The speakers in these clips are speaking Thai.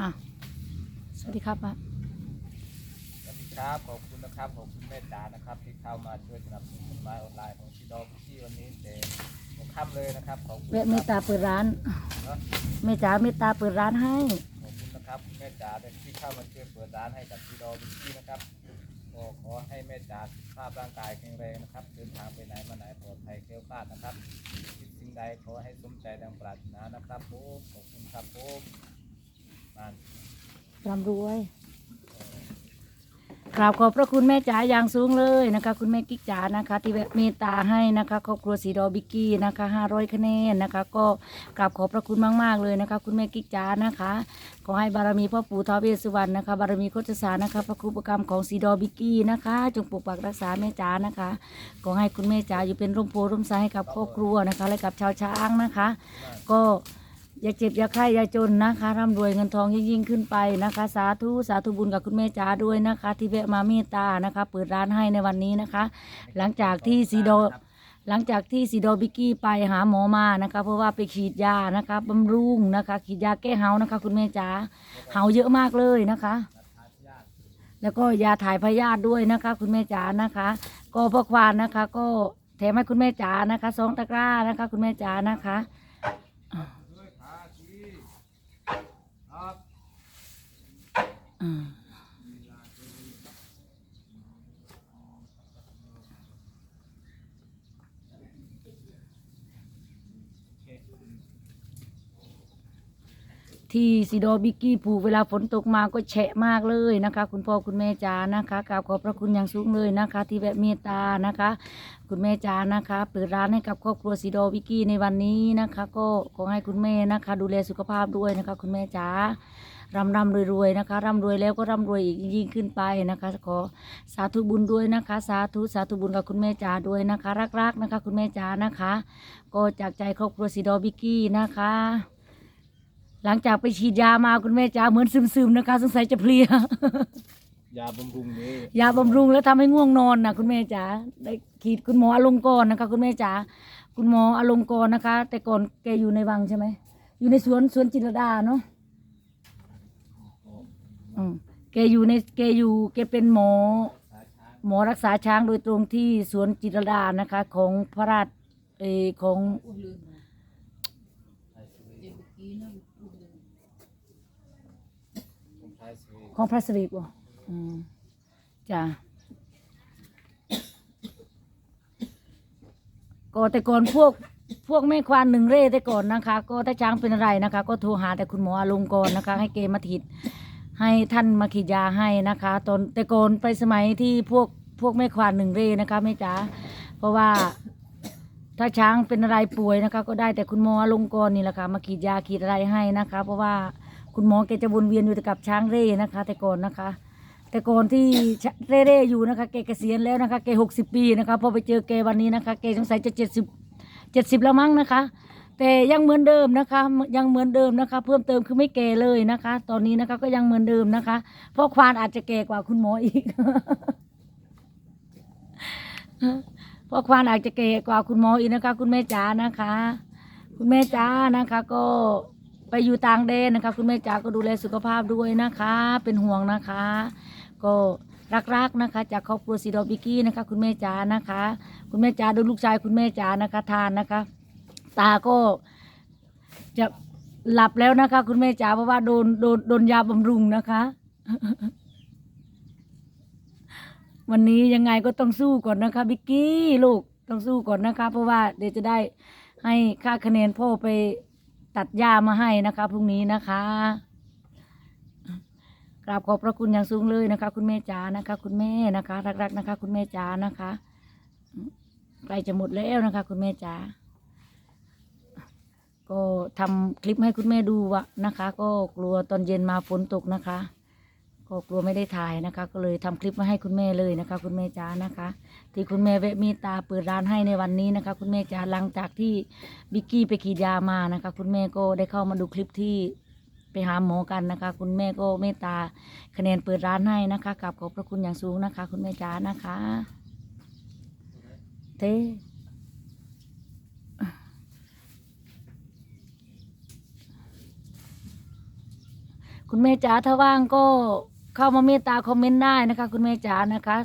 อะสวัสดีครับป้าสวัสดีครับ ขอบคุณนะครับ ขอบคุณแม่จ๋านะครับ ที่เข้ามาช่วยสนับสนุนกฎหมายออนไลน์ของพี่ดอกที่วันนี้เต็มหัวค่ำเลยนะครับ ขอบคุณแวะคเมรัตตาเปิดร้านเนอะแม่จ๋าเมตตาเปิดร้านให้ขอบคุณนะครับแม่จ๋าที่เข้ามาช่วยเปิดร้านให้กับพี่ดอกที่นะครับก็ขอให้แม่จ๋าสุขภาพร่างกายแข็งแรงนะครับ เดินทางไปไหนมาไหนปลอดภัยแคล้วคลาดนะครับคิดสิ่งใดขอให้สมใจดังปรารถนานะครับผมขอบคุณครับผมมาน ร่ำรวย กราบขอบพระคุณแม่จ๋าอย่างสูงเลยนะคะ คุณแม่กิ๊กจ๋านะคะ ที่เมตตาให้นะคะครอบครัวสีดอบิกกี้นะคะห้าร้อยคะแนนนะคะ ก็กราบขอบพระคุณมาก ๆ เลยนะคะ คุณแม่กิ๊กจ๋านะคะ ขอให้บารมีพ่อปู่ท้าวเวสสุวรรณนะคะ บารมีโคจสารนะคะ พระครูประกรรมของสีดอบิกกี้นะคะ จงปกปักรักษาแม่จ๋านะคะ ขอให้คุณแม่จ๋าอยู่เป็นร่มโพร่มไทรให้กับครอบครัวนะคะ และกับชาวช้างนะคะ ก็ อย่าเจ็บอย่าไข้อย่าจนนะคะร่ำรวยเงินทองยิ่งยิ่งขึ้นไปนะคะ สาธุสาธุบุญกับคุณแม่จ๋าด้วยนะคะ ที่แวะมาเมตตานะคะ เปิดร้านให้ในวันนี้นะคะ หลังจากที่ซีโดหลังจากที่ซีโดบิกกี้ไปหาหมอมานะคะ เพราะว่าไปฉีดยานะคะบำรุงนะคะฉีดยาแก้เห่านะคะ คุณแม่จ๋าเห่าเยอะมากเลยนะคะ แล้วก็ยาถ่ายพยาธิด้วยนะคะ คุณแม่จ๋านะคะ ก็พ่อควานนะคะ ก็แถมให้คุณแม่จ๋านะคะสองตะกร้านะคะ คุณแม่จ๋านะคะ ด้วยขาทีครับ อืม โอเค ที่ซีโดบิกกี้ปลูกเวลาฝนตกมาก็แฉะมากเลยนะคะ คุณพ่อคุณแม่จ๋านะคะกราบขอบพระคุณอย่างสูงเลยนะคะ ที่แบบเมตตานะคะ คุณแม่จ๋านะคะ เปิดร้านให้กับครอบครัวซีโดบิกกี้ในวันนี้นะคะ ก็ขอให้คุณแม่นะคะ ดูแลสุขภาพด้วยนะคะ คุณแม่จ๋าร่ำร่ำรวยรวยๆนะคะร่ำรวยแล้วก็ร่ำรวยอีกยิ่งขึ้นไปนะคะขอสาธุบุญด้วยนะคะ สาธุสาธุบุญกับคุณแม่จ๋าด้วยนะคะ รักๆนะคะ คุณแม่จ๋านะคะ ก็จากใจครอบครัวซีโดบิกกี้นะคะ หลังจากไปฉีดยามาคุณแม่จ๋าเหมือนซึมๆนะคะ สงสัยจะเพลีย ยาบำรุงนี้ยาบำรุงแล้วทำให้ง่วงนอนนะคุณแม่จ๋าได้ขีดคุณหมออลงกรณ์นะคะ คุณแม่จ๋าคุณหมออลงกรณ์นะคะ แต่ก่อนแกอยู่ในวังใช่ไหมอยู่ในสวนสวนจิตรลดาเนาะอืมแกอยู่ในแกอยู่แกเป็นหมอ หมอรักษาช้างโดยตรงที่สวนจิตรลดานะคะ ของพระราชเออของ ผมใช้สวี ของพระสิริบ่อืมจ้ะก็แต่ก่อนพวกพวกแม่ควานหนึ่งเร่แต่ก่อนนะคะ ก็ถ้าช้างเป็นอะไรนะคะ ก็โทรหาแต่คุณหมออลงกรณ์นะคะ ให้เกมาถิดให้ท่านมาขีดยาให้นะคะ ตอนแต่ก่อนไปสมัยที่พวกพวกแม่ควานหนึ่งเร่นะคะแม่จ๋าเพราะว่าถ้าช้างเป็นอะไรป่วยนะคะ ก็ได้แต่คุณหมออลงกรณ์นี่แหละค่ะมาขีดยาขีดอะไรให้นะคะ เพราะว่า คุณหมอแกจะวนเวียนอยู่แต่กับช้างเร่นะคะ แต่ก่อนนะคะ แต่ก่อนที่เร่เร่ๆอยู่นะคะแกเกษียณแล้วนะคะแกหกสิบปีนะคะพอไปเจอแกวันนี้นะคะแกสงสัยจะเจ็ดสิบเจ็ดสิบแล้วมั้งนะคะ แต่ยังเหมือนเดิมนะคะ ยังเหมือนเดิมนะคะ เพิ่มเติมคือไม่แก่เลยนะคะ ตอนนี้นะคะก็ยังเหมือนเดิมนะคะ เพราะควานอาจจะแก่กว่าคุณหมออีกเพราะควานอาจจะแก่กว่าคุณหมออีกนะคะ คุณแม่จ๋านะคะ คุณแม่จ๋านะคะก็ ไปอยู่ต่างแดนนะคะ คุณแม่จ๋าก็ดูแลสุขภาพด้วยนะคะ เป็นห่วงนะคะ ก็รักๆนะคะ จากครอบครัวซีดอบิกกี้นะคะ คุณแม่จ๋านะคะ คุณแม่จ๋าดูลูกชายคุณแม่จ๋านะคะทานนะคะ ตาก็จะหลับแล้วนะคะ คุณแม่จ๋าเพราะว่าโดนโดนโดนยาบำรุงนะคะ วันนี้ยังไงก็ต้องสู้ก่อนนะคะบิกกี้ลูกต้องสู้ก่อนนะคะ เพราะว่าเดี๋ยวจะได้ให้ค่าคะแนนพ่อไป ตัดหญ้ามาให้นะคะพรุ่งนี้นะคะกราบขอบพระคุณอย่างสูงเลยนะคะ คุณแม่จ๋านะคะ คุณแม่นะคะ รักๆนะคะ คุณแม่จ๋านะคะใกล้จะหมดแล้วนะคะ คุณแม่จ๋าก็ทำคลิปให้คุณแม่ดูวะนะคะ ก็กลัวตอนเย็นมาฝนตกนะคะ ก็กลัวไม่ได้ถ่ายนะคะ ก็เลยทำคลิปมาให้คุณแม่เลยนะคะ คุณแม่จ๋านะคะ ที่คุณแม่แวมตตาเปิดร้านให้ในวันนี้นะคะ คุณแม่จ๋าหลังจากที่บิกกี้ไปขีดยามานะคะ คุณแม่ก็ได้เข้ามาดูคลิปที่ไปหาหมอกันนะคะ คุณแม่ก็เมตตาคะแนนเปิดร้านให้นะคะกับขอบพระคุณอย่างสูงนะคะ คุณแม่จ๋านะคะเต้คุณแม่จ๋าถ้าว่างก็ เข้ามาเมตตาคอมเมนต์ได้นะคะ คุณแม่จ๋านะคะ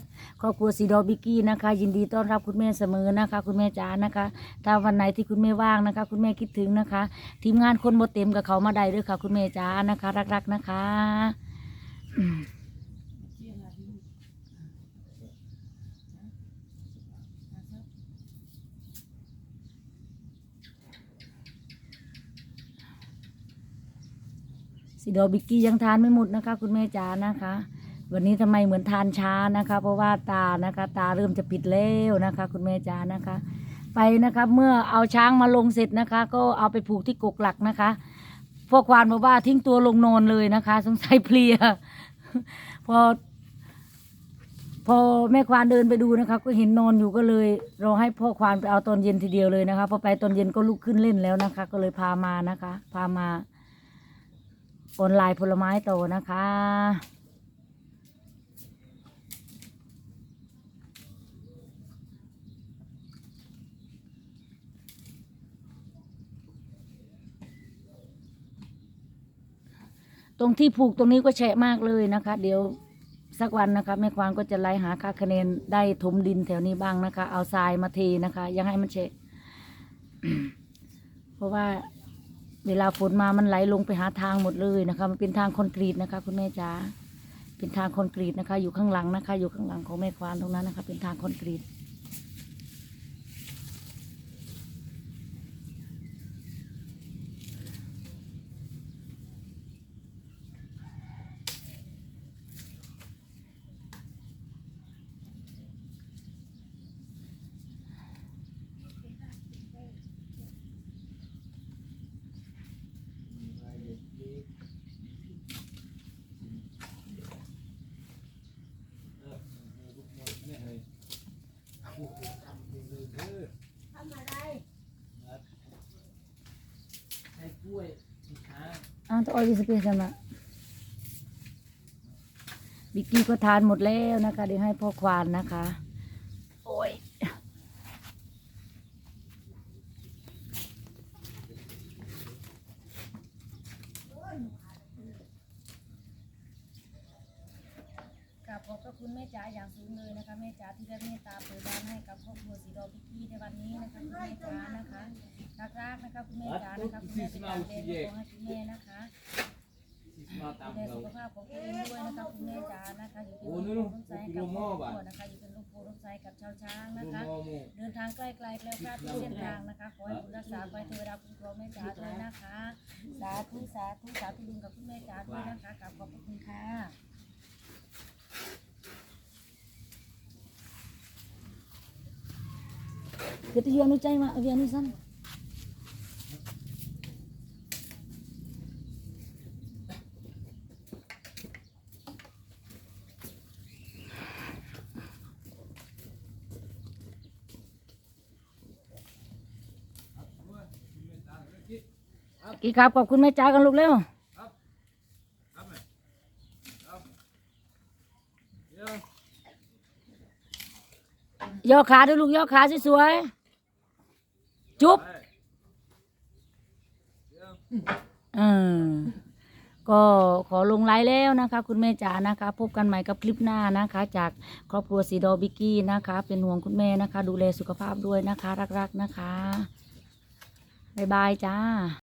ครอบครัวสีดอบิกกี้นะคะ ยินดีต้อนรับคุณแม่เสมอนะคะ คุณแม่จ๋านะคะ ถ้าวันไหนที่คุณแม่ว่างนะคะ คุณแม่คิดถึงนะคะ ทีมงานคนบมเต็มกับเขามาได้ด้วยค่ะ คุณแม่จ๋านะคะ รักๆนะคะ สีดอบิกกี้ยังทานไม่หมดนะคะ คุณแม่จ๋านะคะ วันนี้ทำไมเหมือนทานช้านะคะ เพราะว่าตานะคะ ตาเริ่มจะปิดแล้วนะคะ คุณแม่จ๋านะคะ ไปนะคะเมื่อเอาช้างมาลงเสร็จนะคะ ก็เอาไปผูกที่กกหลักนะคะพวกควานบอกว่าทิ้งตัวลงนอนเลยนะคะ สงสัยเพลียพอพอแม่ควานเดินไปดูนะคะ ก็เห็นนอนอยู่ก็เลยรอให้พ่อควานไปเอาตอนเย็นทีเดียวเลยนะคะพอไปตอนเย็นก็ลุกขึ้นเล่นแล้วนะคะ ก็เลยพามานะคะ พามา ออนไลน์ผลไม้โตนะคะ ตรงที่ผูกตรงนี้ก็แฉะมากเลยนะคะ เดี๋ยวสักวันนะคะแม่ควานก็จะไล่หาค่าคะแนนได้ถมดินแถวนี้บ้างนะคะ เอาทรายมาเทนะคะ ยังให้มันแฉะเพราะว่า เวลาฝนมามันไหลลงไปหาทางหมดเลยนะคะ มันเป็นทางคอนกรีตนะคะ คุณแม่จ๋าเป็นทางคอนกรีตนะคะ อยู่ข้างหลังนะคะ อยู่ข้างหลังของแม่ควานตรงนั้นนะคะ เป็นทางคอนกรีต ทำอะไร ใช้กล้วยช้าง อ้าวจะออยดิสเปซมาบิกกี้ก็ทานหมดแล้วนะคะเดี๋ยวให้พ่อควานนะคะ โอ้ย กราบขอบพระ คุณแม่จ๋าอย่างสูงเลยนะคะแม่จ๋าที่ได้เมตตาเปิดร้านให้กับครอบครัวสีดอพิกกี้ในวันนี้นะคะคุณแม่จ๋านะคะรักๆนะคะคุณแม่จ๋านะคะคุณแม่เป็นการเลี้ยงของให้คุณแม่นะคะที่มาตามดูแลเราสุขภาพของตัวเองด้วยนะคะคุณแม่จ๋านะคะอยู่เป็นโอ้ลูนู่กนโป่งนู่ร่นมไทรกับครอบครัวดูโม่บ่ะนะคะอยู่เป็นลูกโป่งร่มไทรกับชาวช้างดูนะคะมอมูเดินทางใกล้ๆแล้วค่ะทุกเส้นทางนะคะขอให้คุณรักษาไว้เทวดาคุ้มครองแม่จ๋าด้วยนะคะ สาธุสาธุสาธุบุญกับคุณแม่จ๋าด้วยนะคะกราบขอบพระคุณค่ะ Kita yang nu cai mak avian ni san. กี่ครับขอบคุณแม่จ๋ากันลูกเร็ว ย่อขาด้วยลูกย่อขาสวยๆจุ๊บเออก็ขอลงไลน์แล้วนะคะ คุณแม่จ๋านะคะ พบกันใหม่กับคลิปหน้านะคะ จากครอบครัวสีดอบิกกี้นะคะ เป็นห่วงคุณแม่นะคะ ดูแลสุขภาพด้วยนะคะ รักๆนะคะ บ๊ายบายจ้า